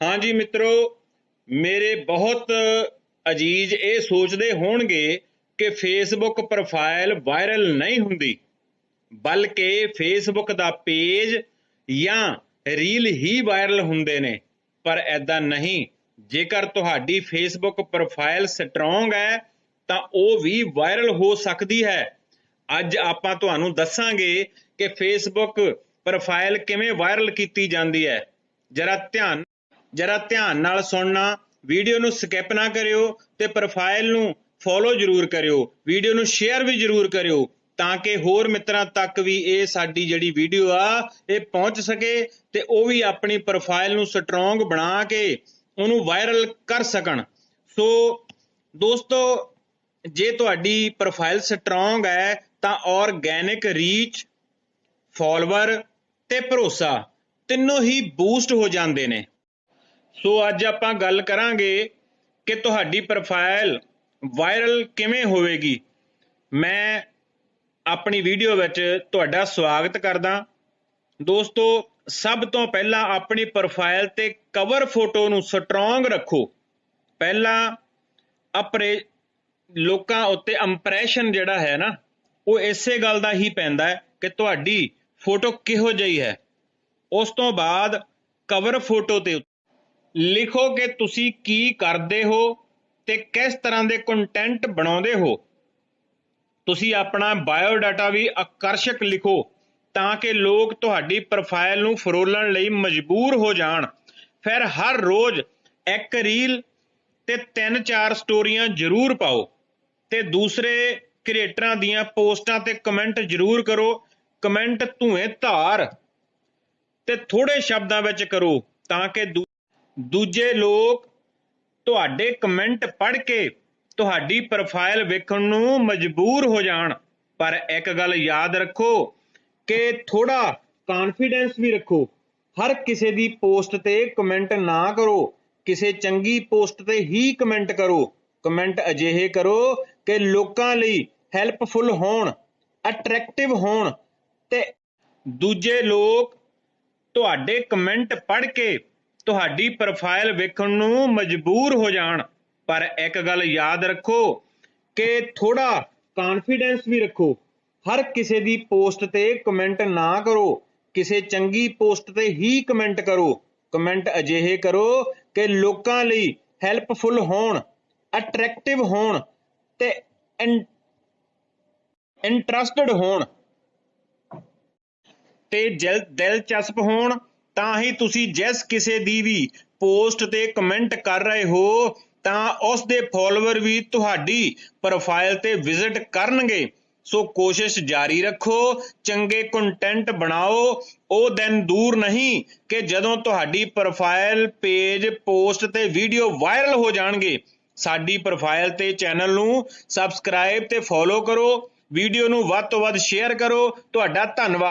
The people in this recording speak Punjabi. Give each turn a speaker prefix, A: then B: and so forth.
A: ਹਾਂਜੀ ਮਿੱਤਰੋ, ਮੇਰੇ ਬਹੁਤ ਅਜੀਜ਼ ਇਹ ਸੋਚਦੇ ਹੋਣਗੇ ਕਿ ਫੇਸਬੁੱਕ ਪ੍ਰੋਫਾਈਲ ਵਾਇਰਲ ਨਹੀਂ ਹੁੰਦੀ, ਬਲਕਿ ਫੇਸਬੁੱਕ ਦਾ ਪੇਜ ਜਾਂ ਰੀਲ ਹੀ ਵਾਇਰਲ ਹੁੰਦੇ ਨੇ। ਪਰ ਐਦਾਂ ਨਹੀਂ, ਜੇਕਰ ਤੁਹਾਡੀ ਫੇਸਬੁੱਕ ਪ੍ਰੋਫਾਈਲ ਸਟਰੋਂਗ ਹੈ, ਤਾਂ ਉਹ ਵੀ ਵਾਇਰਲ ਹੋ ਸਕਦੀ ਹੈ। ਅੱਜ ਆਪਾਂ ਤੁਹਾਨੂੰ ਦੱਸਾਂਗੇ ਕਿ ਫੇਸਬੁੱਕ ਪ੍ਰੋਫਾਈਲ ਕਿਵੇਂ ਵਾਇਰਲ ਕੀਤੀ ਜਾਂਦੀ ਹੈ। ਜਰਾ ਧਿਆਨ ਜਰਾ ਧਿਆਨ ਨਾਲ ਸੁਣਨਾ, ਵੀਡੀਓ ਨੂੰ ਸਕਿਪ ਨਾ ਕਰਿਓ ਤੇ ਪ੍ਰੋਫਾਈਲ ਨੂੰ ਫੋਲੋ ਜ਼ਰੂਰ ਕਰਿਓ, ਵੀਡੀਓ ਨੂੰ ਸ਼ੇਅਰ ਵੀ ਜ਼ਰੂਰ ਕਰਿਓ, ਤਾਂ ਕਿ ਹੋਰ ਮਿੱਤਰਾਂ ਤੱਕ ਵੀ ਇਹ ਸਾਡੀ ਜਿਹੜੀ ਵੀਡੀਓ ਆ, ਇਹ ਪਹੁੰਚ ਸਕੇ ਤੇ ਉਹ ਵੀ ਆਪਣੀ ਪ੍ਰੋਫਾਈਲ ਨੂੰ ਸਟਰੋਂਗ ਬਣਾ ਕੇ ਉਹਨੂੰ ਵਾਇਰਲ ਕਰ ਸਕਣ। ਸੋ ਦੋਸਤੋ, ਜੇ ਤੁਹਾਡੀ ਪ੍ਰੋਫਾਈਲ ਸਟਰੋਂਗ ਹੈ, ਤਾਂ ਆਰਗੈਨਿਕ ਰੀਚ ਫਾਲੋਅਰ ਤੇ ਭਰੋਸਾ ਤਿੰਨੋਂ ਹੀ ਬੂਸਟ ਹੋ ਜਾਂਦੇ ਨੇ। ਸੋ ਅੱਜ ਆਪਾਂ ਗੱਲ ਕਰਾਂਗੇ ਕਿ ਤੁਹਾਡੀ ਪ੍ਰੋਫਾਈਲ ਵਾਇਰਲ ਕਿਵੇਂ ਹੋਵੇਗੀ। ਮੈਂ ਆਪਣੀ ਵੀਡੀਓ ਵਿੱਚ ਤੁਹਾਡਾ ਸਵਾਗਤ ਕਰਦਾ। ਦੋਸਤੋ, ਸਭ ਤੋਂ ਪਹਿਲਾਂ ਆਪਣੀ ਪ੍ਰੋਫਾਈਲ ਤੇ ਕਵਰ ਫੋਟੋ ਨੂੰ ਸਟਰੋਂਗ ਰੱਖੋ। ਪਹਿਲਾਂ ਆਪਣੇ ਲੋਕਾਂ ਉੱਤੇ ਇੰਪ੍ਰੈਸ਼ਨ ਜਿਹੜਾ ਹੈ ਨਾ, ਉਹ ਇਸੇ ਗੱਲ ਦਾ ਹੀ ਪੈਂਦਾ ਹੈ ਕਿ ਤੁਹਾਡੀ ਫੋਟੋ ਕਿਹੋ ਜਿਹੀ ਹੈ। ਉਸ ਤੋਂ ਬਾਅਦ ਕਵਰ ਫੋਟੋ ਤੇ ਲਿਖੋ ਕਿ ਤੁਸੀਂ ਕੀ ਕਰਦੇ ਹੋ ਤੇ ਕਿਸ ਤਰ੍ਹਾਂ ਦੇ ਕੰਟੈਂਟ ਬਣਾਉਂਦੇ ਹੋ। ਤੁਸੀਂ ਆਪਣਾ ਬਾਇਓ ਡਾਟਾ ਵੀ ਆਕਰਸ਼ਕ ਲਿਖੋ ਤਾਂ ਕਿ ਲੋਕ ਤੁਹਾਡੀ ਪ੍ਰੋਫਾਈਲ ਨੂੰ ਫਰੋਲਣ ਲਈ ਮਜਬੂਰ ਹੋ ਜਾਣ। ਫਿਰ ਹਰ ਰੋਜ਼ ਇੱਕ ਰੀਲ ਤੇ ਤਿੰਨ ਚਾਰ ਸਟੋਰੀਆਂ ਜ਼ਰੂਰ ਪਾਓ ਤੇ ਦੂਸਰੇ ਕ੍ਰੀਏਟਰਾਂ ਦੀਆਂ ਪੋਸਟਾਂ ਤੇ ਕਮੈਂਟ ਜ਼ਰੂਰ ਕਰੋ। ਕਮੈਂਟ ਧੂਏ ਧਾਰ ਤੇ ਥੋੜੇ ਸ਼ਬਦਾਂ ਵਿੱਚ ਕਰੋ ਤਾਂ ਕਿ ਦੂ- ਦੂਜੇ ਲੋਕ ਤੁਹਾਡੇ ਕਮੈਂਟ ਪੜ੍ਹ ਕੇ ਤੁਹਾਡੀ ਪ੍ਰੋਫਾਈਲ ਵੇਖਣ ਨੂੰ ਮਜਬੂਰ ਹੋ ਜਾਣ। ਪਰ ਇੱਕ ਗੱਲ ਯਾਦ ਰੱਖੋ ਕਿ ਥੋੜਾ ਕੌਨਫੀਡੈਂਸ ਵੀ ਰੱਖੋ। ਹਰ ਕਿਸੇ ਦੀ ਪੋਸਟ ਤੇ ਕਮੈਂਟ ਨਾ ਕਰੋ। ਕਿਸੇ ਚੰਗੀ ਪੋਸਟ ਤੇ ਹੀ ਕਮੈਂਟ ਕਰੋ। ਕਮੈਂਟ ਅਜਿਹੇ ਕਰੋ ਕਿ ਲੋਕਾਂ ਲਈ ਹੈਲਪਫੁਲ ਹੋਣ ਅਟਰੈਕਟਿਵ ਹੋਣ ਤੇ ਦੂਜੇ ਲੋਕ ਤੁਹਾਡੇ ਕਮੈਂਟ ਪੜ੍ਹ ਕੇ ਤੁਹਾਡੀ ਪ੍ਰੋਫਾਈਲ ਵੇਖਣ ਨੂੰ ਮਜਬੂਰ ਹੋ ਜਾਣ। ਪਰ ਇੱਕ ਗੱਲ ਯਾਦ ਰੱਖੋ ਕਿ ਥੋੜਾ ਕੌਨਫੀਡੈਂਸ ਵੀ ਰੱਖੋ। ਹਰ ਕਿਸੇ ਦੀ ਪੋਸਟ ਤੇ ਕਮੈਂਟ ਨਾ ਕਰੋ। ਕਿਸੇ ਚੰਗੀ ਪੋਸਟ ਤੇ ਹੀ ਕਮੈਂਟ ਕਰੋ। ਕਮੈਂਟ ਅਜਿਹੇ ਕਰੋ ਕਿ ਲੋਕਾਂ ਲਈ ਹੈਲਪਫੁਲ ਹੋਣ ਅਟਰੈਕਟਿਵ ਹੋਣ ਤੇ ਇੰਟਰਸਟਡ ਹੋਣ। ਤੇ ਦਿਲ ਦਿਲਚਸਪ ਹੋਣ ਤਾਂ ਹੀ ਤੁਸੀਂ ਜਿਸ ਕਿਸੇ ਦੀ ਵੀ ਪੋਸਟ ਤੇ ਕਮੈਂਟ ਕਰ ਰਹੇ ਹੋ, ਤਾਂ ਉਸ ਦੇ ਫਾਲੋਅਰ ਵੀ ਤੁਹਾਡੀ ਪ੍ਰੋਫਾਈਲ ਤੇ ਵਿਜ਼ਿਟ ਕਰਨਗੇ। ਸੋ ਕੋਸ਼ਿਸ਼ ਜਾਰੀ ਰੱਖੋ, ਚੰਗੇ ਕੰਟੈਂਟ ਬਣਾਓ। ਉਹ ਦਿਨ ਦੂਰ ਨਹੀਂ ਕਿ ਜਦੋਂ ਤੁਹਾਡੀ ਪ੍ਰੋਫਾਈਲ ਪੇਜ ਪੋਸਟ ਤੇ ਵੀਡੀਓ ਵਾਇਰਲ ਹੋ ਜਾਣਗੇ। ਸਾਡੀ ਪ੍ਰੋਫਾਈਲ ਤੇ ਚੈਨਲ ਨੂੰ ਸਬਸਕ੍ਰਾਈਬ ਤੇ ਫੋਲੋ ਕਰੋ ਵੀਡੀਓ ਨੂੰ ਵੱਧ ਤੋਂ ਵੱਧ ਸ਼ੇਅਰ ਕਰੋ। ਤੁਹਾਡਾ ਧੰਨਵਾਦ।